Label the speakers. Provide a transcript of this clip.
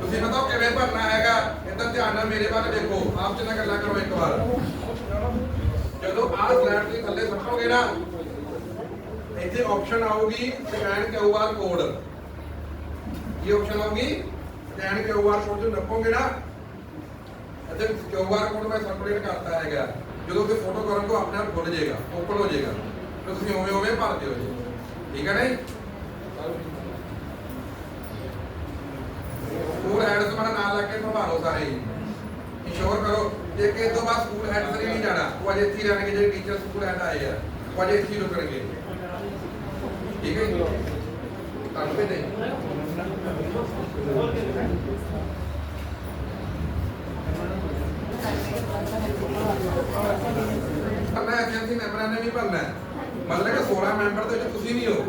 Speaker 1: ਤੁਸੀਂ ਬਤਾਓ ਕਿਵੇਂ ਭਰਨਾ ਹੈਗਾ? ਇੱਧਰ ਧਿਆਨ ਨਾਲ ਮੇਰੇ ਵੱਲ ਦੇਖੋ। ਆਪ ਚ ਨਾ ਗੱਲਾਂ ਕਰੋ ਇੱਕ ਵਾਰ। ਜਦੋਂ ਆਹ ਫਲੈਟ ਦੇ ਥੱਲੇ ਸੱਟੋਗੇ ਨਾ, ਇੱਥੇ ਆਪਸ਼ਨ ਆਊਗੀ ਸਕੈਨ ਕਿਊਆਰ ਕੋਡ। ਇਹ ਆਪਸ਼ਨ ਆਊਗੀ? ਸਕੈਨ ਕਿਊਆਰ ਕੋਡ ਤੋਂ ਨੱਪੋਗੇ ਨਾ, ਇੱਥੇ ਕਿਊਆਰ ਕੋਡ ਮੈਂ ਸੈਪਰੇਟ ਕਰਤਾ ਹੈਗਾ। ਜਦੋਂ ਕਿ ਫੋਟੋ ਕਰਨ ਤੋਂ ਆਪਣੇ ਆਪ ਖੁੱਲ ਜਾਏਗਾ ਓਪਨ ਹੋ ਜਾਏਗਾ। ਤੁਸੀਂ ਉਵੇਂ ਉਵੇਂ ਭਰ ਦਿਓ ਜੀ। ਠੀਕ ਹੈ ਨਾ ਨਾਮ ਸਾਰੇ ਜੀ ਕਰੋ ਜੇ ਕਿ ਤੋਂ ਬਾਅਦ ਸਕੂਲ ਹੈਡ ਤੇ ਨਹੀਂ ਜਾਣਾ, ਉਹ ਅਜੇ ਇੱਥੇ ਰਹਿਣਗੇ, ਜਿਹੜੇ ਟੀਚਰ ਸਕੂਲ ਹੈਡ ਆਏ ਆ, ਉਹ ਅਜੇ ਇੱਥੇ ਰੁਕਣਗੇ। ਠੀਕ ਹੈ ਤੁਹਾਨੂੰ ਵੀ ਨਹੀਂ। ਭਰਨਾ ਐਜੰਸੀ ਮੈਂਬਰਾਂ ਨੇ ਵੀ ਭਰਨਾ ਮਤਲਬ ਕਿ 16 ਮੈਂਬਰ ਦੇ ਵਿੱਚ ਤੁਸੀਂ ਵੀ ਹੋ